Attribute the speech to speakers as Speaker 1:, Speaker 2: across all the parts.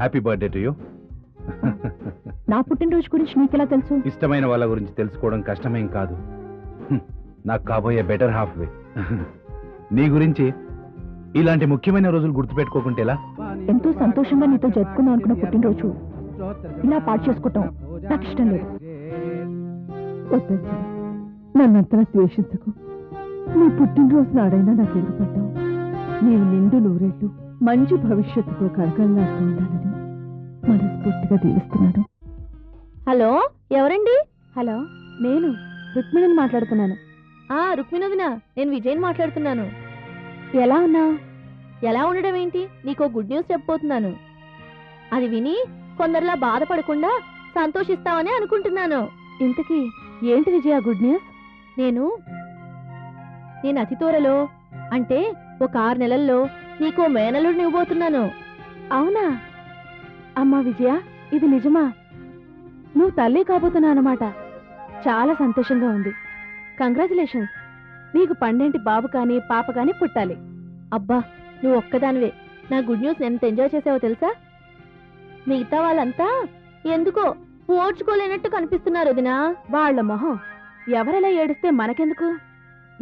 Speaker 1: Happy birthday to you
Speaker 2: నా పుట్టినరోజు గురించి నీకెలా తెలుసు?
Speaker 1: ఇష్టమైన వాళ్ళ గురించి తెలుసుకోవడం కష్టమేం కాదు. నాకు కాబోయే బెటర్ హాఫ్ వే. నీ గురించి ఇలాంటి ముఖ్యమైన రోజులు గుర్తుపెట్టుకోకుంటే ఎలా?
Speaker 2: ఎంతో సంతోషంగా నీతో జరుపుకుందాం అనుకున్న పుట్టినరోజు. ఇలా పాడు చేసుకోవటం నాకు ఇష్టం లేదు.
Speaker 3: నన్నంతలా ద్వేషించకు. నీ పుట్టినరోజు నాడైనా నాకు ఎదురుపడ్డావు నీవు నిండు నూరేళ్ళు మంచి భవిష్యత్తుతో కలకల్లాడుతూ ఉండాలని. మనస్ఫూర్తిగా దీవిస్తున్నాను
Speaker 2: హలో ఎవరండి? హలో నేను రుక్మిణిని మాట్లాడుతున్నాను. ఆ రుక్మిణిదినా నేను విజయ్ మాట్లాడుతున్నాను. ఎలా ఉన్నావు ఎలా ఉండడం ఏంటి? నీకో గుడ్ న్యూస్ చెప్పబోతున్నాను. అది విని కొందరిలా బాధపడకుండా సంతోషిస్తావని అనుకుంటున్నాను. ఇంతకీ ఏంటి విజయ గుడ్ న్యూస్ నేను నేను అతి త్వరలో అంటే ఒక ఆరు నెలల్లో నీకో మేనలుడిని ఇవ్వబోతున్నాను. అవునా? అమ్మా విజయ ఇది నిజమా? నువ్వు తల్లి కాబోతున్నా అనమాట చాలా సంతోషంగా ఉంది. కంగ్రాచులేషన్స్ నీకు పండేంటి బాబు కానీ పాప కానీ పుట్టాలి. అబ్బా నువ్వు ఒక్కదానివే. నా గుడ్ న్యూస్ ఎంత ఎంజాయ్ చేసావో తెలుసా? మిగతా వాళ్ళంతా ఎందుకో ఓడ్చుకోలేనట్టు కనిపిస్తున్నారు వదినా. వాళ్ళ మొహం ఎవరెలా ఏడిస్తే మనకెందుకు?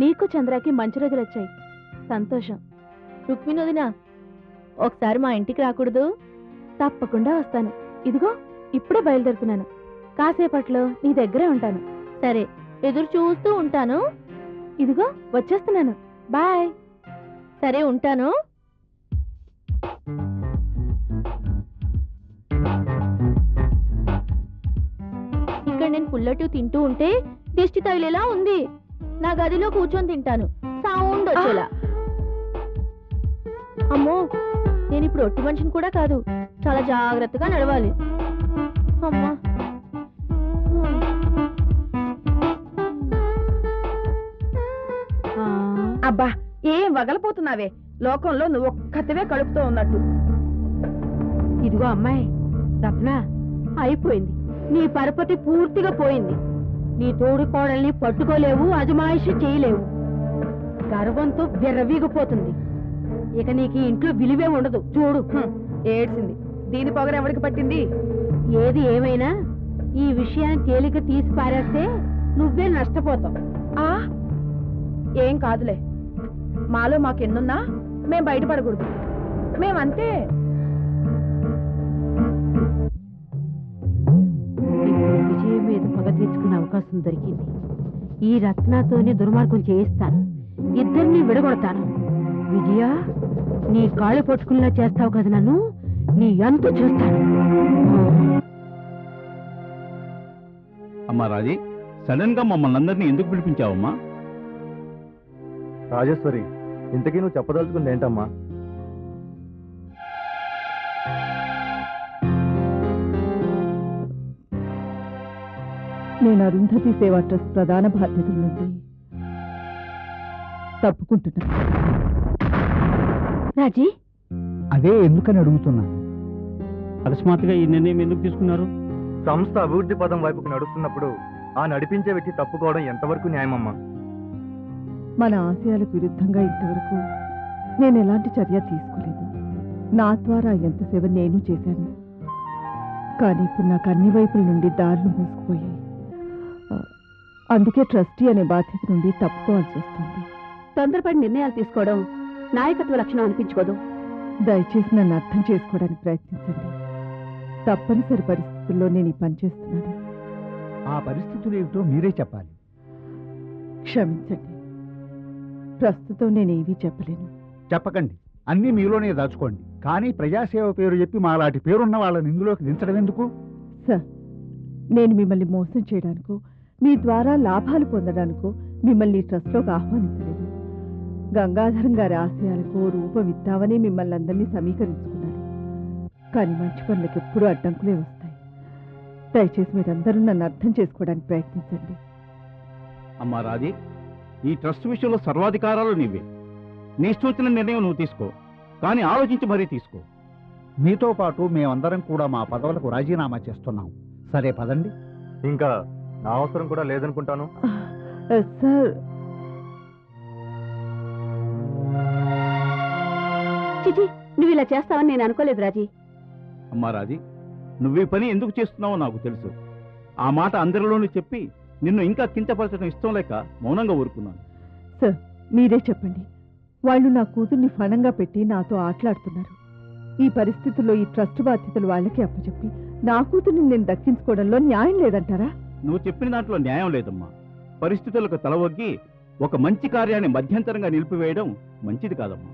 Speaker 2: నీకు చంద్రకి మంచి రోజులు వచ్చాయి సంతోషం. రుక్మిణి వదినా ఒకసారి మా ఇంటికి రాకూడదు? తప్పకుండా వస్తాను. ఇదిగో ఇప్పుడే బయలుదేరుతున్నాను. కాసేపట్లో నీ దగ్గరే ఉంటాను. సరే ఎదురు చూస్తూ ఉంటాను. ఇదిగో వచ్చేస్తున్నాను. బాయ్. సరే ఉంటాను. ఇక్కడ నేను పుల్లట్టు తింటూ ఉంటే దిష్టి తగిలేలా ఉంది. నా గదిలో కూర్చొని తింటాను. సౌండ్ వచ్చేలా. అమ్మో నేను ఇప్పుడు ఒట్టి మనిషిని కూడా కాదు. చాలా జాగ్రత్తగా నడవాలి. అమ్మా.
Speaker 3: అబ్బా ఏం వగలపోతున్నావే? లోకంలో నువ్వు ఒక్కతివే కడుపుతూ ఉన్నట్టు.
Speaker 2: ఇదిగో అమ్మాయి రత్న అయిపోయింది. నీ పరపతి పూర్తిగా పోయింది. నీ తోడు కోడల్ని పట్టుకోలేవు అజమాయిషి చేయలేవు. గర్వంతో విర్రవీగిపోతుంది. ఇక నీకు ఇంట్లో విలువే ఉండదు. చూడు.
Speaker 3: ఏడ్చింది. దీని పొగరు ఎవరికి పట్టింది?
Speaker 2: ఏది ఏమైనా ఈ విషయాన్ని తేలిక తీసి పారేస్తే నువ్వే నష్టపోతావు.
Speaker 3: ఆ? ఏం కాదులే. మాలో మాకెన్నున్నా మేం బయటపడకూడదు. మేమంతే.
Speaker 2: విజయం మీద పగ తీర్చుకునే అవకాశం దొరికింది. ఈ రత్నతోనే దుర్మార్గం చేయిస్తాను. ఇద్దరిని విడగొడతాను. విజయ నీ కాళ్ళు పట్టుకునేలా చేస్తావు కదా నన్ను? నీ అంతు చూస్తాను
Speaker 1: అమ్మా రాజీ సడన్గా మమ్మల్ని అందరినీ ఎందుకు పిలిపించావమ్మా?
Speaker 4: రాజేశ్వరి ఇంతకీ నువ్వు చెప్పదలుచుకుంది ఏంటమ్మా?
Speaker 3: నేను అరుంధతి సేవా ట్రస్ట్ ప్రధాన బాధ్యతల నుండి తప్పుకుంటున్నాను
Speaker 2: రాజీ?
Speaker 5: అదే ఎందుకని అడుగుతున్నా?
Speaker 6: అకస్మాత్తుగా ఈ నిర్ణయం ఎందుకు తీసుకున్నారు?
Speaker 4: సంస్థ అభివృద్ధి పదం వైపుకు నడుస్తున్నప్పుడు ఆ నడిపించే వ్యక్తి తప్పుకోవడం ఎంతవరకు న్యాయమమ్మా?
Speaker 3: మన ఆశయాలకు విరుద్ధంగా ఇంతవరకు నేను ఎలాంటి చర్య తీసుకోలేదు. నా ద్వారా ఎంత సేవ నేను చేశాను. కానీ ఇప్పుడు నాకు అన్ని వైపుల నుండి దారులు మూసుకుపోయాయి. అందుకే ట్రస్టీ అనే బాధ్యత నుండి తప్పుకోవాల్సి వస్తుంది.
Speaker 2: తొందరపడి నిర్ణయాలు తీసుకోవడం నాయకత్వ లక్షణం అనిపించుకోదు.
Speaker 3: దయచేసి నన్ను అర్థం చేసుకోవడానికి ప్రయత్నించండి. తప్పనిసరి పరిస్థితుల్లో నేను ఈ పని చేస్తున్నాను.
Speaker 5: ఆ పరిస్థితులు ఏమిటో మీరే చెప్పాలి.
Speaker 3: క్షమించండి. ప్రస్తుతం నేనేమీ చెప్పలేను.
Speaker 5: చెప్పకండి. అన్నీ మీలోనే దాచుకోండి. కానీ ప్రజాసేవ పేరు చెప్పి మాలాంటి పేరున్న వాళ్ళని ఇందులోకి దించడం ఎందుకు?
Speaker 3: సార్ నేను మిమ్మల్ని మోసం చేయడానికో మీ ద్వారా లాభాలు పొందడానికో మిమ్మల్ని ట్రస్ట్లోకి ఆహ్వానించలేదు. గంగాధరం గారి ఆశయాలకు రూపం ఇద్దామని మిమ్మల్ని అందరినీ సమీకరించుకున్నాను. కానీ మంచి పనులకు ఎప్పుడూ అడ్డంకులే వస్తాయి. దయచేసి మీరందరూ నన్ను అర్థం చేసుకోవడానికి ప్రయత్నించండి.
Speaker 1: అమ్మా రాజీ ఈ ట్రస్ట్ విషయంలో సర్వాధికారాలు నీవే. నీ సూచన నిర్ణయం నువ్వు తీసుకో కానీ ఆలోచించి మరీ తీసుకో.
Speaker 5: మీతో పాటు మేమందరం కూడా మా పదవులకు రాజీనామా చేస్తున్నాం. సరే పదండి.
Speaker 4: ఇంకా నా అవసరం కూడా లేదనుకుంటాను.
Speaker 3: సార్.
Speaker 2: చిచి నువ్వు ఇలా చేస్తావని నేను అనుకోలేదు రాజీ.
Speaker 6: అమ్మా రాజీ నువ్వు ఈ పని ఎందుకు చేస్తున్నావో నాకు తెలుసు. ఆ మాట అందరిలోనూ చెప్పి నిన్ను ఇంకా కించపరచడం ఇష్టం లేక మౌనంగా ఊరుకున్నాను.
Speaker 3: సార్ మీరే చెప్పండి. వాళ్ళు నా కూతుర్ని ఫణంగా పెట్టి నాతో ఆటలాడుతున్నారు. ఈ పరిస్థితుల్లో ఈ ట్రస్ట్ బాధ్యతలు వాళ్ళకి అప్పచెప్పి నా కూతుర్ని నేను దక్కించుకోవడంలో న్యాయం లేదంటారా?
Speaker 6: నువ్వు చెప్పిన దాంట్లో న్యాయం లేదమ్మా. పరిస్థితులకు తలవొగ్గి ఒక మంచి కార్యాన్ని మధ్యంతరంగా నిలిపివేయడం మంచిది కాదమ్మా.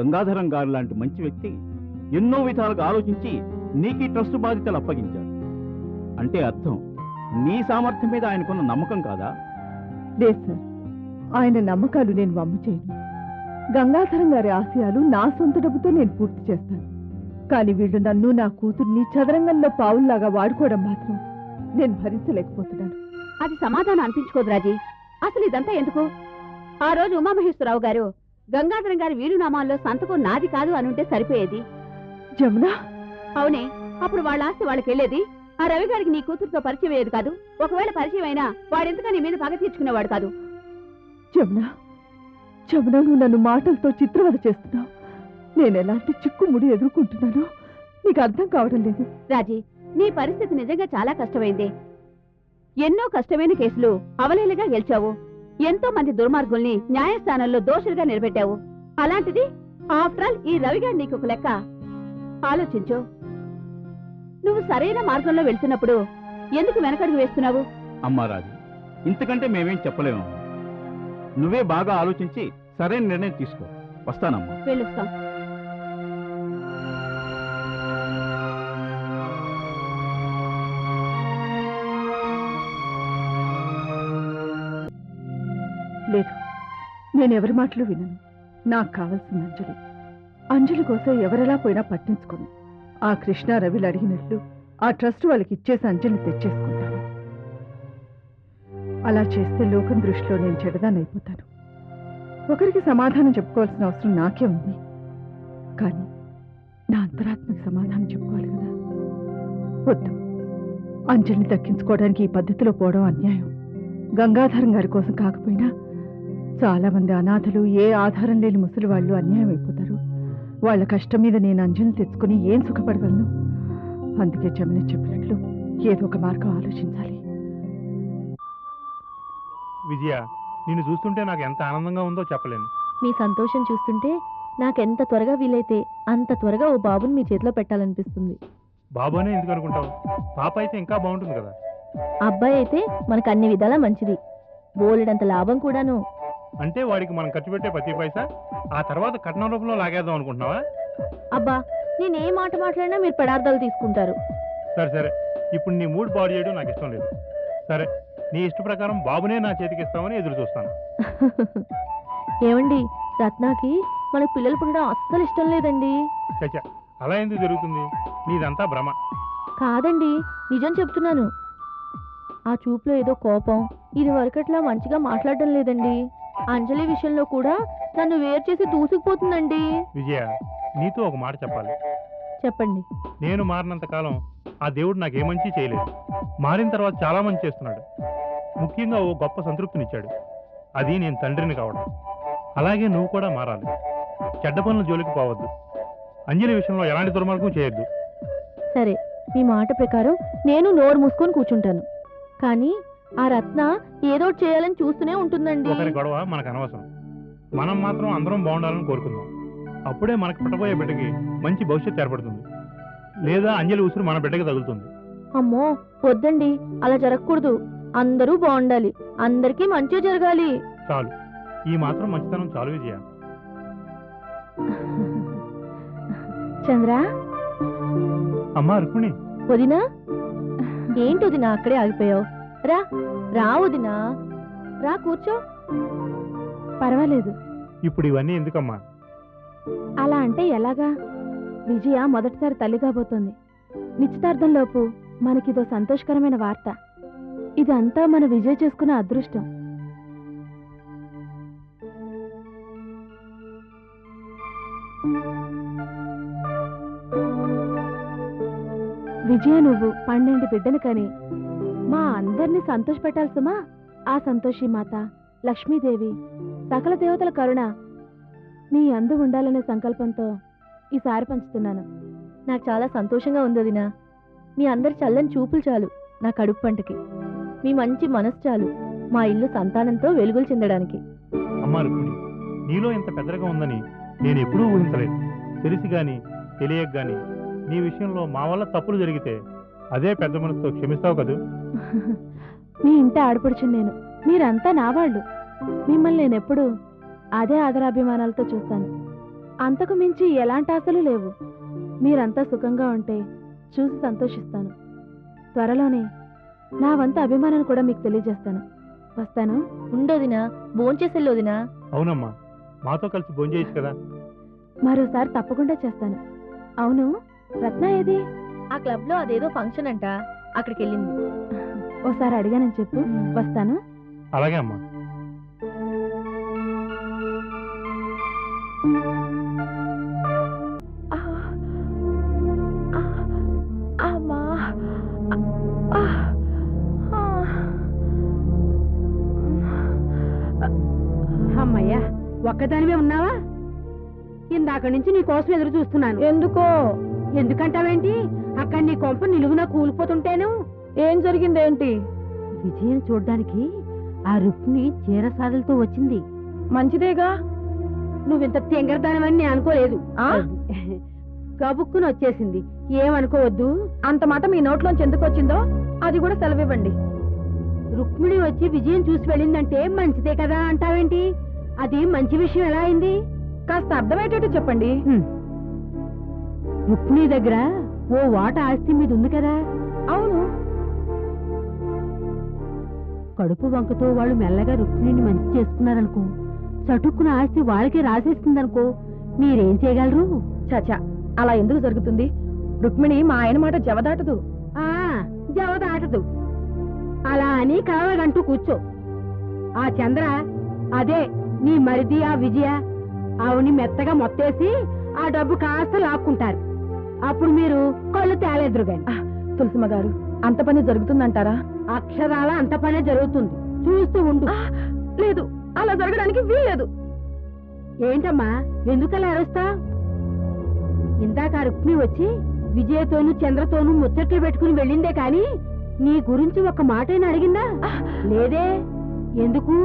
Speaker 6: గంగాధరం గారు లాంటి మంచి వ్యక్తి ఎన్నో విధాలుగా ఆలోచించి నీకు ఈ ట్రస్ట్ బాధ్యతలు అప్పగించారు. అంటే అర్థం నీ సామర్థ్యం మీద ఆయనకున్న నమ్మకం కాదా?
Speaker 3: లేదు సార్. ఆయన నమ్మకాలు నేను వమ్ము చేయను గంగాధరం గారి ఆశయాలు నా సొంత డబ్బుతో నేను పూర్తి చేస్తాను. కానీ వీళ్ళు నన్ను నా కూతుర్ని చదరంగంలో పావుల్లాగా వాడుకోవడం మాత్రం నేను భరించలేకపోతున్నాను.
Speaker 7: అది సమాధానం అనిపించుకోదు రాజీ. అసలు ఇదంతా ఎందుకు? ఆ రోజు ఉమామహేశ్వరరావు గారు గంగాధరం గారి వీలునామాల్లో సంతకం నాది కాదు అనుంటే సరిపోయేది.
Speaker 3: జమున?
Speaker 7: అవునే అప్పుడు వాళ్ళ ఆస్తి వాళ్ళకి వెళ్ళేది. ఆ రవి గారికి నీ కూతురుతో పరిచయం అయ్యేది కాదు. ఒకవేళ పరిచయం అయినా వాడెంతగా నీ మీద పగ తీర్చుకునేవాడు కాదు.
Speaker 3: జమున జమున నువ్వు నన్ను మాటలతో చిత్రవద చేస్తున్నావు. నేను ఎలాంటి చిక్కుముడి ఎదుర్కొంటున్నానో నీకు అర్థం కావడం లేదు.
Speaker 7: రాజీ నీ పరిస్థితి నిజంగా చాలా కష్టమైంది. ఎన్నో కష్టమైన కేసులు అవలీలగా గెలిచావు. ఎంతో మంది దుర్మార్గుల్ని న్యాయస్థానంలో దోషులుగా నిలబెట్టావు. అలాంటిది ఆఫ్టర్ ఆల్ ఈ రవిగాడు నీకు ఒక లెక్క. ఆలోచించు. నువ్వు సరైన మార్గంలో వెళ్తున్నప్పుడు ఎందుకు వెనకడుగు వేస్తున్నావు?
Speaker 6: అమ్మా రాజు ఇంతకంటే మేమేం చెప్పలేము. నువ్వే బాగా ఆలోచించి సరైన నిర్ణయం తీసుకో. వస్తానమ్మా.
Speaker 7: వెళ్ళొస్తాం.
Speaker 3: లేదు నేను ఎవరి మాటలు వినను. నాకు కావాల్సింది అంజలి. అంజలి కోసం ఎవరెలా పోయినా పట్టించుకోను. ఆ కృష్ణ రవిలు అడిగినట్లు ఆ ట్రస్ట్ వాళ్ళకి ఇచ్చేసి అంజలిని తెచ్చేసుకుంటాను. అలా చేస్తే లోకం దృష్టిలో నేను చెడదానైపోతాను ఒకరికి సమాధానం చెప్పుకోవాల్సిన అవసరం నాకే ఉంది. కానీ నా అంతరాత్మకి సమాధానం చెప్పుకోవాలి కదా. వద్దు. అంజలిని దక్కించుకోవడానికి ఈ పద్ధతిలో పోవడం అన్యాయం. గంగాధరం గారి కోసం కాకపోయినా చాలామంది అనాథలు ఏ ఆధారం లేని ముసలి వాళ్ళు అన్యాయం అయిపోతారు వాళ్ళ కష్టం మీద నేను అంజలిని తెచ్చుకుని ఏం సుఖపడగలను? అందుకే జమిని చెప్పినట్లు ఏదో ఒక మార్గం ఆలోచించాలి.
Speaker 8: విజయ నిన్ను చూస్తుంటే నాకు ఎంత ఆనందంగా ఉందో చెప్పలేను.
Speaker 2: మీ సంతోషం చూస్తుంటే నాకెంత త్వరగా వీలైతే అంత త్వరగా ఓ బాబుని మీ చేతిలో పెట్టాలనిపిస్తుంది.
Speaker 8: బాబు అనే ఎందుకు అనుకుంటావు? పాప అయితే ఇంకా బాగుంటుంది కదా.
Speaker 2: అబ్బాయి అయితే మనకు అన్ని విధాలా మంచిది. బోలెడంత లాభం కూడాను
Speaker 8: అంటే వాడికి మనం ఖర్చు పెట్టే ప్రతి పైసా? ఆ తర్వాత కట్నం రూపంలో లాగేద్దాం అనుకుంటున్నావా?
Speaker 2: అబ్బా నేను ఏ మాట మాట్లాడినా మీరు పదార్థాలు తీసుకుంటారు.
Speaker 8: సరే సరే. ఇప్పుడు నీ మూడ్ బాడీ చేయడం నాకు ఇష్టం లేదు. సరే నీ ఇష్ట ప్రకారం బాబునే నా చేతికి ఇస్తామని ఎదురు చూస్తాను.
Speaker 2: ఏమండి రత్నాకి మనకు పిల్లలు పుట్టడం అస్సలు ఇష్టం లేదండి.
Speaker 8: చచ్చా అలా ఎందుకు జరుగుతుంది? నీదంతా భ్రమ.
Speaker 2: కాదండి నిజం చెప్తున్నాను. ఆ చూపులో ఏదో కోపం ఇది వరకట్లా మంచిగా మాట్లాడడం లేదండి. అంజలి విషయంలో కూడా నన్ను వేరు చేసి దూసుకుపోతుందండి.
Speaker 8: విజయ నీతో ఒక మాట చెప్పాలి.
Speaker 2: చెప్పండి.
Speaker 8: నేను మారినంత కాలం ఆ దేవుడు నాకు ఏ మంచి చేయలేదు. మారిన తర్వాత చాలా మంచి చేస్తున్నాడు. ముఖ్యంగా ఓ గొప్ప సంతృప్తినిచ్చాడు అది నేను తండ్రిని కావడం. అలాగే నువ్వు కూడా మారాలి. చెడ్డ పనుల జోలికి పోవద్దు. అంజలి విషయంలో ఎలాంటి దుర్మార్గం చేయొద్దు.
Speaker 2: సరే మీ మాట ప్రకారం నేను నోరు మూసుకొని కూర్చుంటాను. కానీ ఆ రత్న ఏదో చేయాలని చూస్తూనే ఉంటుందండి.
Speaker 8: ఒకరి గొడవ మనకు అనవసరం. మనం మాత్రం అందరం బాగుండాలని కోరుకుందాం. అప్పుడే మనకు పుట్టబోయే బిడ్డకి మంచి భవిష్యత్తు ఏర్పడుతుంది. లేదా అంజలి ఉసురు మన బిడ్డకి తగులుతుంది.
Speaker 2: అమ్మో వద్దండి. అలా జరగకూడదు. అందరూ బాగుండాలి. అందరికీ మంచి జరగాలి.
Speaker 8: చాలు. ఈ మాత్రం మంచితనం చాలు విజయ.
Speaker 2: చంద్ర?
Speaker 8: అమ్మా రుక్మిణి.
Speaker 2: వదినా? ఏంటి వదినా అక్కడే ఆగిపోయావు? రా రా వదినా. రా కూర్చో. పర్వాలేదు.
Speaker 8: ఇప్పుడు ఇవన్నీ ఎందుకమ్మా?
Speaker 2: అలా అంటే ఎలాగా? విజయ మొదటిసారి తల్లి కాబోతోంది. నిశ్చితార్థంలోపు మనకిదో సంతోషకరమైన వార్త. ఇదంతా మన విజయ్ చేసుకున్న అదృష్టం. విజయ నువ్వు పన్నెండు బిడ్డలు కని మా అందరినీ సంతోషపెట్టాలి సుమా. ఆ సంతోషి మాత లక్ష్మీదేవి సకల దేవతల కరుణ. నీ అందు ఉండాలనే సంకల్పంతో ఈసారి పంచుతున్నాను. నాకు చాలా సంతోషంగా ఉంది వదినా మీ అందరి చల్లని చూపులు చాలు నా కడుపు పంటకి. మీ మంచి మనసు చాలు మా ఇల్లు సంతానంతో వెలుగులు చెందడానికి.
Speaker 8: అమ్మా రుక్మిణి నీలో ఇంత పెద్దగా ఉందని నేను ఎప్పుడూ ఊహించలేదు. తెలిసి గాని తెలియక గాని నీ విషయంలో మా వల్ల తప్పులు జరిగితే అదే పెద్ద మనసుతో క్షమిస్తావు కదూ?
Speaker 2: మీ ఇంటి ఆడపడుచుని నేను. మీరంతా నా వాళ్ళు. మిమ్మల్ని నేను ఎప్పుడు అదే ఆదరాభిమానాలతో చూస్తాను. అంతకు మించి ఎలాంటి ఆశలు లేవు. మీరంతా సుఖంగా ఉంటే చూసి సంతోషిస్తాను. త్వరలోనే నా వంత అభిమానాన్ని కూడా మీకు తెలియజేస్తాను. వస్తాను. ఉండోదినా భోంచేసెళ్ళోదినా
Speaker 8: అవునమ్మా. మాతో కలిసి భోంచేయచ్చు కదా?
Speaker 2: మరోసారి తప్పకుండా చేస్తాను. అవును. రత్న ఏది? ఆ క్లబ్లో అదేదో ఫంక్షన్ అంట. అక్కడికి వెళ్ళింది ఓసారి అడిగానని చెప్పు. వస్తాను.
Speaker 8: అలాగే అమ్మా.
Speaker 7: అమ్మయ్యా ఒక్కదానివే ఉన్నావా? ఇందాక నుంచి నీ కోసం ఎదురు చూస్తున్నాను.
Speaker 2: ఎందుకో?
Speaker 7: ఎందుకంటావేంటి? అక్కడ నీ కొంప నిలువున కూలిపోతుంటేను?
Speaker 2: ఏం జరిగిందేంటి?
Speaker 7: విజయం చూడ్డానికి ఆ రుక్ని చీరసాదలతో వచ్చింది.
Speaker 2: మంచిదేగా.
Speaker 7: నువ్వింత తెంగరదానమని నేను అనుకోలేదు.
Speaker 2: ఆ?
Speaker 7: కబుక్కుని వచ్చేసింది. ఏమనుకోవద్దు.
Speaker 2: అంత మాట మీ నోట్లోంచి ఎందుకు వచ్చిందో అది కూడా సెలవివ్వండి.
Speaker 7: రుక్మిణి వచ్చి విజయం చూసి వెళ్ళిందంటే మంచిదే కదా అంటావేంటి? అది మంచి విషయం ఎలా అయింది?
Speaker 2: కాస్త అర్థమయ్యేటట్టు చెప్పండి.
Speaker 7: రుక్మిణి దగ్గర ఓ వాట ఆస్తి మీద ఉంది కదా?
Speaker 2: అవును.
Speaker 7: కడుపు వంకతో వాళ్ళు మెల్లగా రుక్మిణిని మంచి చేసుకున్నారనుకో చటుక్కున ఆస్తి వాళ్ళకే రాసేస్తుందనుకో మీరేం చేయగలరు?
Speaker 2: చచా అలా ఎందుకు జరుగుతుంది? రుక్మిణి మా ఆయన మాట జవదాటదు.
Speaker 7: ఆ జవదాటదు. అలా అని కలవగంటూ కూర్చో. ఆ చంద్ర అదే నీ మరిది ఆ విజయ ఆవుని మెత్తగా మొత్తేసి ఆ డబ్బు కాస్త లాక్కుంటారు. అప్పుడు మీరు కళ్ళు తేలేదురుగాని.
Speaker 2: తులసిమ్మ గారు అంత పని జరుగుతుందంటారా?
Speaker 7: అక్షరాల అంత పనే జరుగుతుంది. చూస్తూ ఉండు.
Speaker 2: లేదు అలా జరగడానికి వీల్లేదు.
Speaker 7: ఏంటమ్మా ఎందుకలా అరుస్తా ఇందాక రుక్మి వచ్చి విజయతోనూ చంద్రతోనూ ముచ్చట్లు పెట్టుకుని వెళ్ళిందే కాని నీ గురించి ఒక మాటైనా అడిగిందా? లేదే ఎందుకు?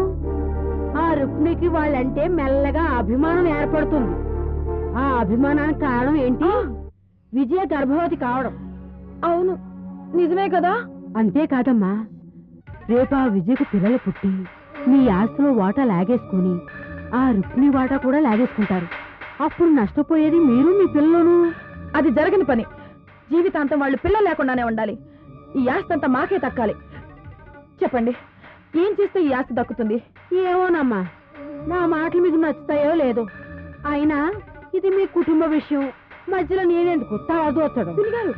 Speaker 7: ఆ రుక్మికి వాళ్ళంటే మెల్లగా అభిమానం ఏర్పడుతుంది. ఆ అభిమానానికి కారణం ఏంటి? విజయ గర్భవతి కావడం.
Speaker 2: అవును నిజమే కదా?
Speaker 7: అంతేకాదమ్మా రేపు ఆ విజయకు పిల్లలు పుట్టి మీ ఆస్తిలో వాటా లాగేసుకుని ఆ రుక్మిణి వాటా కూడా లాగేసుకుంటారు. అప్పుడు నష్టపోయేది మీరు మీ పిల్లలను?
Speaker 2: అది జరగని పని. జీవితాంతం వాళ్ళు పిల్లలు లేకుండానే ఉండాలి. ఈ ఆస్తి అంతా మాకే దక్కాలి. చెప్పండి ఏం చేస్తే ఈ ఆస్తి దక్కుతుంది?
Speaker 7: ఏమోనమ్మా నా మాటలు మీకు నచ్చుతాయో లేదో. అయినా ఇది మీ కుటుంబ విషయం. మధ్యలో నేనెందుకు తాదోచడం
Speaker 2: పిల్లిగారు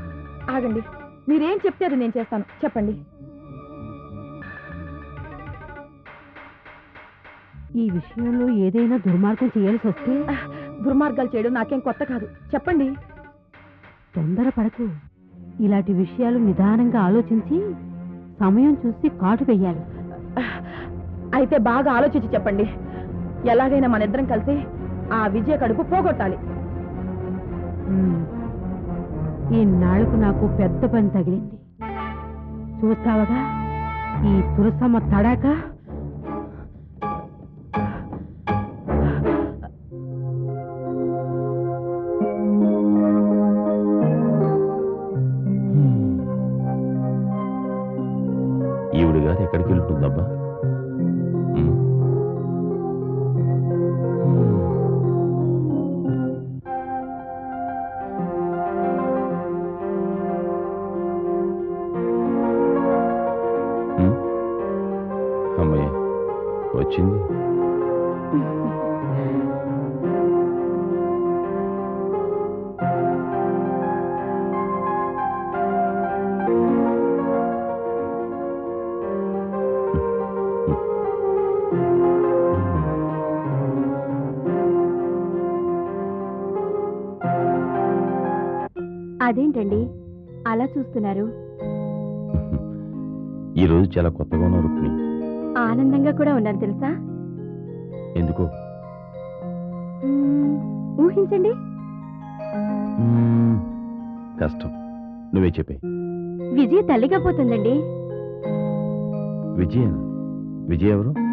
Speaker 2: ఆగండి. మీరేం చెప్తే అది నేను చేస్తాను. చెప్పండి.
Speaker 7: ఈ విషయంలో ఏదైనా దుర్మార్గం చేయాల్సి వస్తే?
Speaker 2: దుర్మార్గాలు చేయడం నాకేం కొత్త కాదు. చెప్పండి.
Speaker 7: తొందరపడకు. ఇలాంటి విషయాలు నిదానంగా ఆలోచించి సమయం చూసి కాటు వెయ్యాలి
Speaker 2: అయితే బాగా ఆలోచించి చెప్పండి. ఎలాగైనా మన ఇద్దరం కలిసి ఆ విజయ కడుపు పోగొట్టాలి.
Speaker 7: ఈనాళ్ళకు ఈ నాకు పెద్ద పని తగిలింది. చూస్తావగా? ఈ తులసమ్మ తడాక
Speaker 2: అదేంటండి? అలా చూస్తున్నారు.
Speaker 9: ఈరోజు చాలా కొత్తగా ఉన్నారు రుక్మిణి.
Speaker 2: ఆనందంగా కూడా ఉన్నాను తెలుసా?
Speaker 9: ఎందుకో?
Speaker 2: మ్మ్, ఊహించండి.
Speaker 9: మ్మ్. కష్టం. నువ్వే చెప్పే.
Speaker 10: విజయ తల్లిగా పోతుందండి.
Speaker 9: విజయ విజయ ఎవరు?